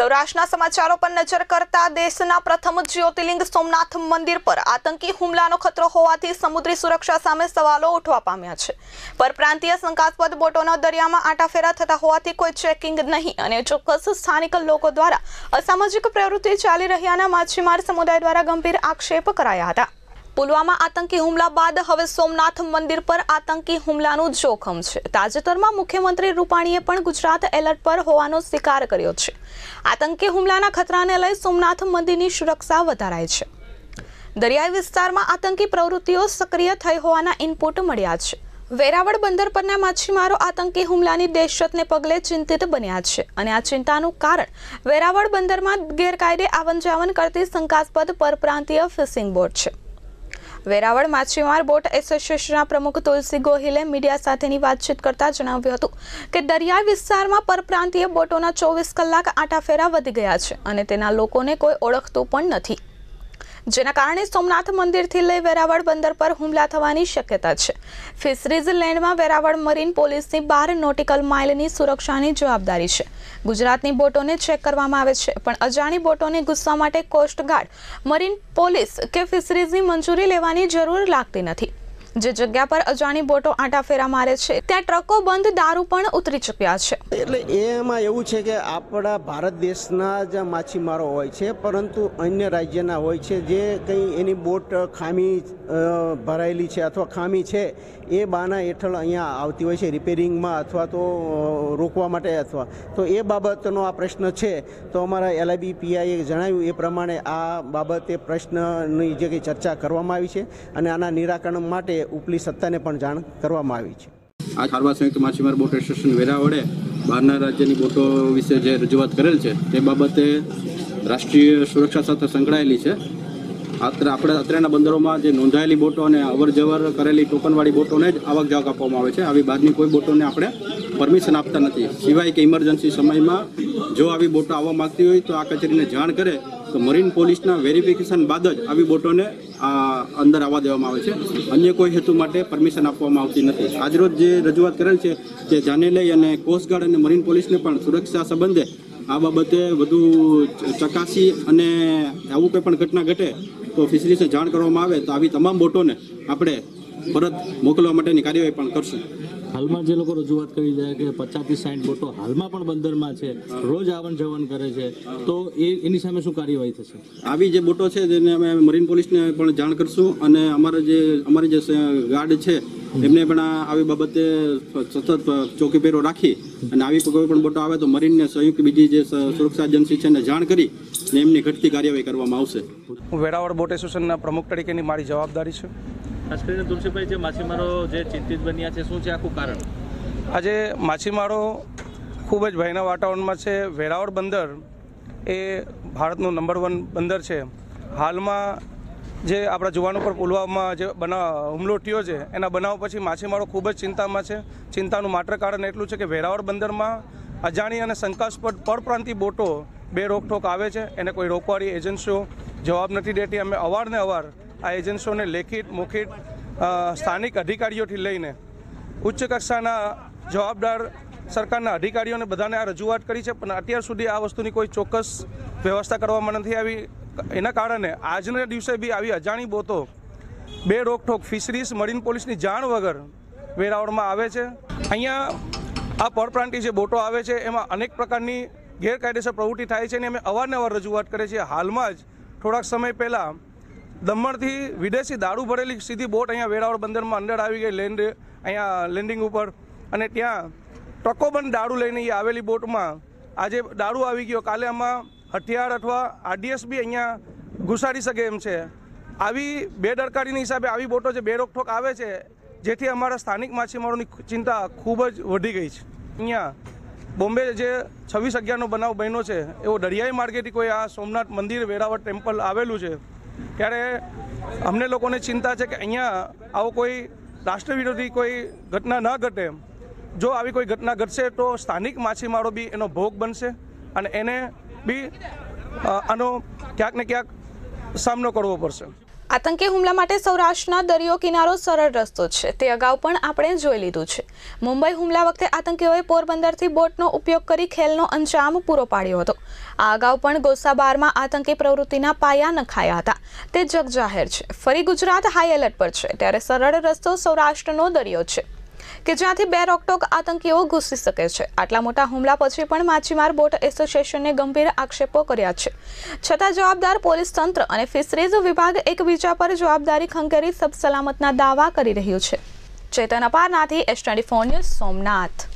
સૌરાષ્ટ્રના સમાચારો પર નજર કરતા દેશના પ્રથમ જ્યોતિર્લિંગ સોમનાથ મંદિર પર આતંકી હુમલાનો ખતરો હોવાથી સમુદ્રી સુરક્ષા સામે સવાલો ઉઠવા પામ્યા છે. પરપ્રાંતીય શંકાસ્પદ બોટોના દરિયામાં આંટાફેરા થતા હોવાથી કોઈ ચેકિંગ નહીં અને ચોક્કસ સ્થાનિક લોકો દ્વારા અસામાજિક પ્રવૃત્તિ ચાલી રહ્યાના માછીમાર સમુદાય દ્વારા ગંભીર આક્ષેપ કરાયા હતા. પુલવામા આતંકી હુમલા બાદ હવે સોમનાથ મંદિર પર આતંકી હુમલાનું જોખમ છે. તાજેતરમાં મુખ્યમંત્રી રૂપાણીએ પણ ગુજરાત એલર્ટ પર હોવાનો સ્વીકાર કર્યો છે. આતંકી હુમલાના ખતરાને લઈ સોમનાથ મંદિરની સુરક્ષા વધારાય છે. દરિયાઈ વિસ્તારમાં આતંકી પ્રવૃત્તિઓ સક્રિય થઈ હોવાના ઇનપુટ મળ્યા છે. વેરાવળ બંદર પરના માછીમારો આતંકી હુમલાની દહેશતને પગલે ચિંતિત બન્યા છે અને આ ચિંતાનું કારણ વેરાવળ બંદરમાં ગેરકાયદે આવન જાવન કરતી શંકાસ્પદ પરપ્રાંતીય ફિશિંગ બોટ છે. વેરાવળ માછીમાર બોટ એસોસિએશનના પ્રમુખ તુલસી ગોહિલે મીડિયા સાથેની વાતચીત કરતા જણાવ્યું હતું કે દરિયાઈ વિસ્તારમાં પરપ્રાંતીય બોટોના ચોવીસ કલાક આંટાફેરા વધી ગયા છે અને તેના લોકોને કોઈ ઓળખતું પણ નથી. જેના કારણે સોમનાથ મંદિરથી લઈ વેરાવળ બંદર પર હુમલા થવાની શક્યતા છે. ફિશરીઝ લેન્ડમાં વેરાવળ મરીન પોલીસની બાર નોટિકલ માઇલની સુરક્ષાની જવાબદારી છે. ગુજરાતની બોટોને ચેક કરવામાં આવે છે, પણ અજાણી બોટોને ઘૂસવા માટે કોસ્ટગાર્ડ, મરીન પોલીસ કે ફિશરીઝની મંજૂરી લેવાની જરૂર લાગતી નથી. જે જગ્યા પર અજાણી બોટો આંટાફેરા મારે છે, ત્યાં ટ્રકો બંધ, દારૂ પણ ઉતરી ચૂક્યા છે. એટલે એમાં એવું છે કે આપણા ભારત દેશના જ માછીમારો હોય છે, પરંતુ અન્ય રાજ્યના હોય છે, જે કંઈ એની બોટ ખામી ભરાયેલી છે અથવા ખામી છે, એ બાના હેઠળ અહીંયા આવતી હોય છે, રિપેરિંગમાં અથવા તો રોકવા માટે અથવા. તો એ બાબતનો આ પ્રશ્ન છે. તો અમારા એલઆઈબી પીઆઈએ જણાવ્યું એ પ્રમાણે આ બાબતે પ્રશ્નની જે કંઈ ચર્ચા કરવામાં આવી છે અને આના નિરાકરણ માટે ઉપલી સત્તાને પણ જાણ કરવામાં આવી છે. આ ખારવા સંયુક્ત માછીમાર બોટ એસોસિએશન વેરાવળે બહારના રાજ્યની બોટો વિશે જે રજૂઆત કરેલ છે, તે બાબતે રાષ્ટ્રીય સુરક્ષા સાથે સંકળાયેલી છે. આપણે અત્રેના બંદરોમાં જે નોંધાયેલી બોટો અને અવર જવર કરેલી ટોકનવાળી બોટોને જ આવક જાવક આપવામાં આવે છે. આવી બહારની કોઈ બોટોને આપણે પરમિશન આપતા નથી. સિવાય કે ઇમરજન્સી સમયમાં જો આવી બોટો આવવા માંગતી હોય તો આ કચેરીને જાણ કરે તો મરીન પોલીસના વેરિફિકેશન બાદ જ આવી બોટોને આ અંદર આવવા દેવામાં આવે છે. અન્ય કોઈ હેતુ માટે પરમિશન આપવામાં આવતી નથી. આજરોજ જે રજૂઆત કરેલ છે તે ધ્યાને લઈ અને કોસ્ટગાર્ડ અને મરીન પોલીસને પણ સુરક્ષા સંબંધે આ બાબતે વધુ ચકાસી અને આવું કોઈ પણ ઘટના ઘટે તો ફિશરીઝને જાણ કરવામાં આવે તો આવી તમામ બોટોને આપણે પરત મોકલવા માટેની કાર્યવાહી પણ કરશું. હાલમાં જે લોકો રજૂઆત કરી રહ્યા કે પચાસથી સાઠ બોટો હાલમાં પણ બંદરમાં છે રોજ આવન જવન કરે છે તો એ એની સામે શું કાર્યવાહી થશે? આવી જે બોટો છે તેને અમે મરીન પોલીસને પણ જાણ કરશું અને અમારા જે અમારી જે ગાર્ડ છે એમને પણ આવી બાબતે સતત ચોકી પહેરો રાખી અને આવી કોઈ પણ બોટો આવે તો મરીનને સંયુક્ત બીજી જે સુરક્ષા એજન્સી છે એને જાણ કરી ને એમની ઘટતી કાર્યવાહી કરવામાં આવશે. હું વેરાવળ બોટ એસોસિએશનના પ્રમુખ તરીકેની મારી જવાબદારી છે. ખાસ કરીને તુલસીભાઈ, જે માછીમારો જે ચિંતિત બન્યા છે, શું છે આખું કારણ? આજે માછીમારો ખૂબ જ ભયના વાતાવરણમાં છે. વેરાવળ બંદર એ ભારતનું નંબર વન બંદર છે. હાલમાં જે આપણા જુવાનો પર પુલવામામાં જે બનાવ હુમલો થયો છે, એના બનાવ પછી માછીમારો ખૂબ જ ચિંતામાં છે. ચિંતાનું માત્ર કારણ એટલું છે કે વેરાવળ બંદરમાં અજાણી અને શંકાસ્પદ પરપ્રાંતિ બોટો બે રોકટોક આવે છે. એને કોઈ રોકવાળી એજન્સીઓ જવાબ નથી દેતી. અમે અવારને અવાર આ એજન્સીઓને લેખિત, મુખિત સ્થાનિક અધિકારીઓથી લઈને ઉચ્ચ કક્ષાના જવાબદાર સરકારના અધિકારીઓને બધાને આ રજૂઆત કરી છે, પણ અત્યાર સુધી આ વસ્તુની કોઈ ચોક્કસ વ્યવસ્થા કરવામાં નથી આવી. એના કારણે આજના દિવસે બી આવી અજાણી બોતો, બે રોકઠોક ફિશરીઝ મરીન પોલીસની જાણ વગર વેરાવળમાં આવે છે. અહીંયા આ પરપ્રાંતિ જે બોટો આવે છે, એમાં અનેક પ્રકારની ગેરકાયદેસર પ્રવૃત્તિ થાય છે અને અમે અવારનવાર રજૂઆત કરીએ છીએ. હાલમાં જ થોડાક સમય પહેલાં દમણથી વિદેશી દારૂ ભરેલી સીધી બોટ અહીંયા વેરાવળ બંદરમાં અંદર આવી ગઈ લેન્ડ, અહીંયા લેન્ડિંગ ઉપર. અને ત્યાં ટકો બંધ દારૂ લઈને આવેલી બોટમાં આજે દારૂ આવી ગયો. કાલે આમાં હથિયાર અથવા આરડીએસ બી અહીંયા ઘુસાડી શકે એમ છે. આવી બેદરકારીની હિસાબે આવી બોટો જે બેરોકઠોક આવે છે, જેથી અમારા સ્થાનિક માછીમારોની ચિંતા ખૂબ જ વધી ગઈ છે. અહીંયા બોમ્બે જે છવ્વીસ અગિયારનો બનાવ બન્યો છે, એવો દરિયાઈ માર્ગેથી કોઈ આ સોમનાથ મંદિર વેરાવળ ટેમ્પલ આવેલું છે. ત્યારે અમને લોકોને ચિંતા છે કે અહીંયા આવો કોઈ રાષ્ટ્ર વિરોધી કોઈ ઘટના ન ઘટે જો આવી કોઈ ઘટના ઘટશે તો સ્થાનિક માછીમારો બી એનો ભોગ બનશે અને એને બી આનો ક્યાંક ને ક્યાંક સામનો કરવો પડશે. આતંકી હુમલા માટે સૌરાષ્ટ્રના દરિયો કિનારો સરળ રસ્તો છે. તે અગાઉ પણ આપણે જોઈ લીધું છે. મુંબઈ હુમલા વખતે આતંકીઓએ પોરબંદરથી બોટનો ઉપયોગ કરી ખેલનો અંજામ પૂરો પાડ્યો હતો. આ અગાઉ પણ ગોસાબારમાં આતંકી પ્રવૃત્તિના પાયા નખાયા હતા. તે જગજાહેર છે. ફરી ગુજરાત હાઈ એલર્ટ પર છે. ત્યારે સરળ રસ્તો સૌરાષ્ટ્રનો દરિયો છે કે જ્યાંથી બે રોકટોક આતંકીઓ ઘૂસી શકે છે. આટલા મોટા હુમલા પછી પણ માછીમાર બોટ એસોસિએશને ગંભીર આક્ષેપો કર્યા છે. છતાં જવાબદાર પોલીસ તંત્ર અને ફિશરીઝ વિભાગ એકબીજા પર જવાબદારી ખંખેરી સબસલામતના દાવા કરી રહ્યું છે. Chetan અપારનાથી S twenty four news Somnath.